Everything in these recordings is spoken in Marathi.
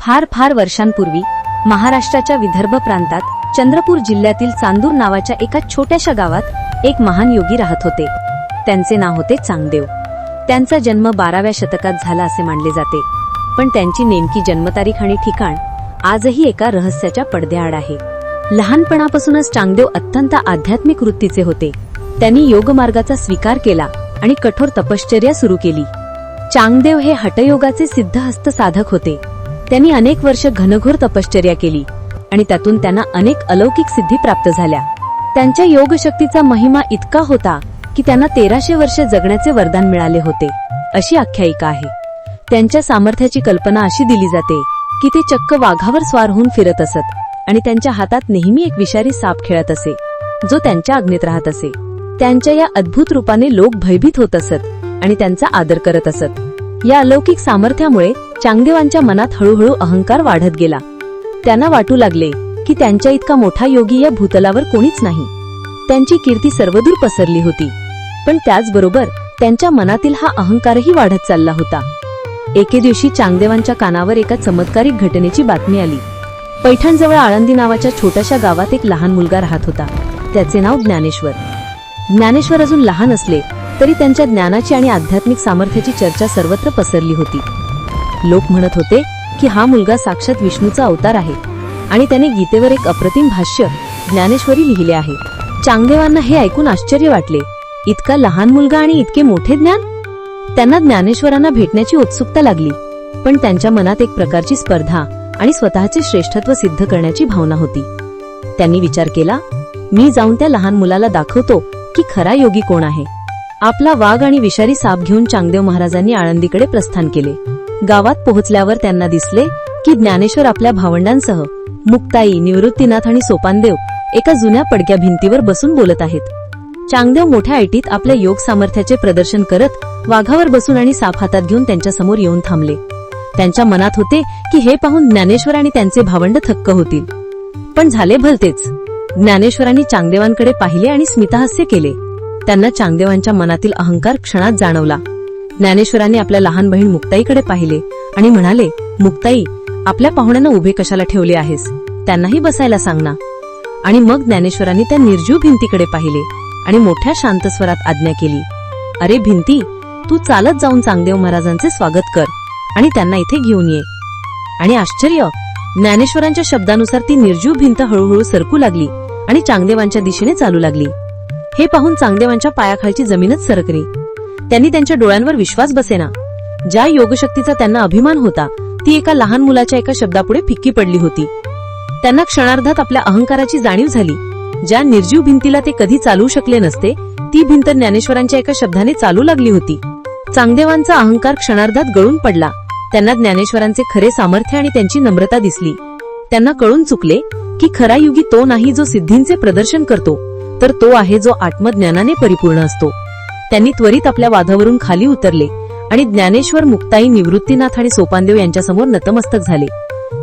फार फार वर्षांपूर्वी महाराष्ट्राच्या विदर्भ प्रांतात चंद्रपूर जिल्ह्यातील चांदूर नावाच्या एका छोट्याशा गावात एक महान योगी राहत होते. त्यांचे नाव होते चांगदेव. त्यांचा जन्म बाराव्या शतकात झाला असे मानले जाते. पण त्यांची नेमकी जन्मतारीख आणि ठिकाण आजही एका रहस्याच्या पडद्याआड आहे. लहानपणापासूनच चांगदेव अत्यंत आध्यात्मिक वृत्तीचे होते. त्यांनी योगमार्गाचा स्वीकार केला आणि कठोर तपश्चर्या सुरू केली. चांगदेव हे हटयोगाचे सिद्धहस्त साधक होते. त्यांनी अनेक वर्ष घनघोर तपश्चर्या केली आणि त्यातून त्यांना अनेक अलौकिक सिद्धी प्राप्त झाल्या. त्यांच्या योगशक्तीचा महिमा इतका होता की त्यांना तेराशे वर्ष जगण्याचे वरदान मिळाले होते अशी आख्यायिका आहे. त्यांच्या सामर्थ्याची कल्पना अशी दिली जाते की ते चक्क वाघावर स्वार होऊन फिरत असत आणि त्यांच्या हातात नेहमी एक विषारी साप खेळत असे जो त्यांच्या अग्नीत राहत असे. त्यांच्या या अद्भुत रूपाने लोक भयभीत होत असत. आणि त्यांचा आदर करत असत. या अलौकिक सामर्थ्यामुळे चांगदेवांच्या मनात हळूहळू अहंकार वाढत गेला. त्यांना वाटू लागले की त्यांच्या इतका मोठा योगी या भूतलावर कोणीच नाही. त्यांची कीर्ती सर्वदूर पसरली होती. पण त्याचबरोबर त्यांच्या मनातील हा अहंकारही वाढत चालला होता. एके दिवशी चांगदेवांच्या कानावर एका चमत्कारिक घटनेची बातमी आली. पैठणजवळ आळंदी नावाच्या छोट्याशा गावात एक लहान मुलगा राहत होता. त्याचे नाव ज्ञानेश्वर. ज्ञानेश्वर अजून लहान असले तरी त्यांच्या ज्ञानाची आणि आध्यात्मिक सामर्थ्याची चर्चा सर्वत्र पसरली होती. लोक म्हणत होते की हा मुलगा साक्षात विष्णूचा अवतार आहे आणि त्याने गीतेवर एक अप्रतिम भाष्य ज्ञानेश्वरी लिहिले आहे. चांगदेवांना हे ऐकून आश्चर्य वाटले. इतका लहान मुलगा आणि इतके मोठे ज्ञान? त्यांना ज्ञानेश्वरांना भेटण्याची उत्सुकता लागली पण त्यांच्या मनात एक प्रकारची स्पर्धा आणि स्वतःचे श्रेष्ठत्व सिद्ध करण्याची भावना होती. त्यांनी विचार केला मी जाऊन त्या लहान मुलाला दाखवतो की खरा योगी कोण आहे. आपला वाघ आणि विषारी साप घेऊन चांगदेव महाराजांनी आळंदीकडे प्रस्थान केले. गावात पोहोचल्यावर त्यांना दिसले की ज्ञानेश्वर आपल्या भावंडांसह मुक्ताई निवृत्तीनाथ आणि सोपानदेव एका जुन्या पडक्या भिंतीवर बसून बोलत आहेत. चांगदेव मोठ्या ऐटीत आपल्या योग सामर्थ्याचे प्रदर्शन करत वाघावर बसून आणि साप हातात घेऊन त्यांच्यासमोर येऊन थांबले. त्यांच्या मनात होते की हे पाहून ज्ञानेश्वर आणि त्यांचे भावंड थक्क होतील. पण झाले भलतेच. ज्ञानेश्वरांनी चांगदेवांकडे पाहिले आणि स्मितहास्य केले. त्यांना चांगदेवांच्या मनातील अहंकार क्षणात जाणवला. ज्ञानेश्वरांनी आपल्या लहान बहीण मुक्ताईकडे पाहिले आणि म्हणाले मुक्ताई आपल्या पाहुण्यांना उभे कशाला ठेवले आहेस? त्यांनाही बसायला सांग ना. आणि मग ज्ञानेश्वरांनी त्या निर्जीव भिंतीकडे पाहिले आणि मोठ्या शांत स्वरात आज्ञा केली अरे भिंती तू चालत जाऊन चांगदेव महाराजांचे स्वागत कर आणि त्यांना इथे घेऊन ये. आणि आश्चर्य ज्ञानेश्वरांच्या शब्दानुसार ती निर्जीव भिंत हळूहळू सरकू लागली आणि चांगदेवांच्या दिशेने चालू लागली. हे पाहून चांगदेवांच्या पायाखालची जमीनच सरकली. त्यांनी त्यांच्या डोळ्यांवर विश्वास बसेना. ज्या योगशक्तीचा त्यांना अभिमान होता ती एका लहान मुलाच्या एका शब्दापुढे फिक्की पडली होती. त्यांना क्षणार्धात आपल्या अहंकाराची जाणीव झाली. ज्या निर्जीव भिंतीला ते कधी चालवू शकले नसते ती भिंत ज्ञानेश्वरांच्या एका शब्दाने चालू लागली होती. चांगदेवांचा अहंकार क्षणार्धात गळून पडला. त्यांना ज्ञानेश्वरांचे खरे सामर्थ्य आणि त्यांची नम्रता दिसली. त्यांना कळून चुकले की खरा युगी तो नाही जो सिद्धींचे प्रदर्शन करतो. तर तो आहे जो आत्मज्ञानाने परिपूर्ण असतो. त्यांनी त्वरित आपल्या वादावरून खाली उतरले आणि ज्ञानेश्वर मुक्ताई निवृत्तीनाथ आणि सोपानदेव यांच्यासमोर नतमस्तक झाले.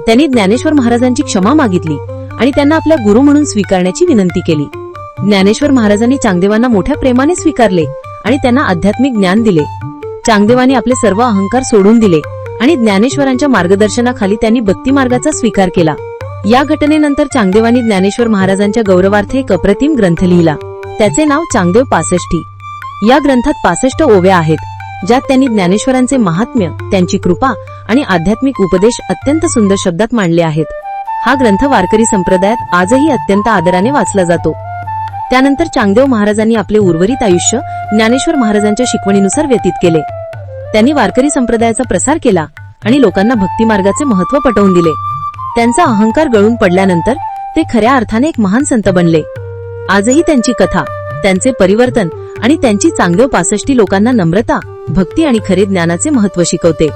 त्यांनी ज्ञानेश्वर महाराजांची क्षमा मागितली आणि त्यांना आपल्या गुरु म्हणून स्वीकारण्याची विनंती केली. ज्ञानेश्वर महाराजांनी चांगदेवांना मोठ्या प्रेमाने स्वीकारले आणि त्यांना आध्यात्मिक ज्ञान दिले. चांगदेवांनी आपले सर्व अहंकार सोडून दिले आणि ज्ञानेश्वरांच्या मार्गदर्शनाखाली त्यांनी भक्ती मार्गाचा स्वीकार केला. या घटनेनंतर चांगदेवांनी ज्ञानेश्वर महाराजांच्या गौरवार्थ एक अप्रतिम ग्रंथ लिहिला. त्याचे नाव चांगदेव पासष्टी. या ग्रंथात पासष्ट ओव्या आहेत ज्यात त्यांनी ज्ञानेश्वरांचे महात्म्य त्यांची कृपा आणि आध्यात्मिक उपदेश अत्यंत सुंदर शब्दात मांडले आहेत. हा ग्रंथ वारकरी संप्रदायात आजही अत्यंत आदराने वाचला जातो. त्यानंतर चांगदेव महाराजांनी आपले उर्वरित आयुष्य ज्ञानेश्वर महाराजांच्या शिकवणीनुसार व्यतीत केले. त्यांनी वारकरी संप्रदायाचा प्रसार केला आणि लोकांना भक्तिमार्गाचे महत्त्व महत्त्व पटवून दिले. त्यांचा अहंकार गळून पडल्यानंतर ते खऱ्या अर्थाने एक महान संत बनले. आजही त्यांची कथा त्यांचे परिवर्तन आणि त्यांची चांगदेव पासष्टी लोकांना नम्रता भक्ती आणि खरे ज्ञानाचे महत्त्व शिकवते.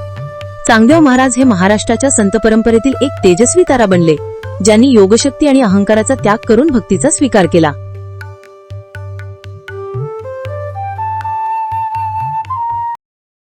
चांगदेव महाराज हे महाराष्ट्राच्या संत परंपरेतील एक तेजस्वी तारा बनले ज्यांनी योगशक्ती आणि अहंकाराचा त्याग करून भक्तीचा स्वीकार केला.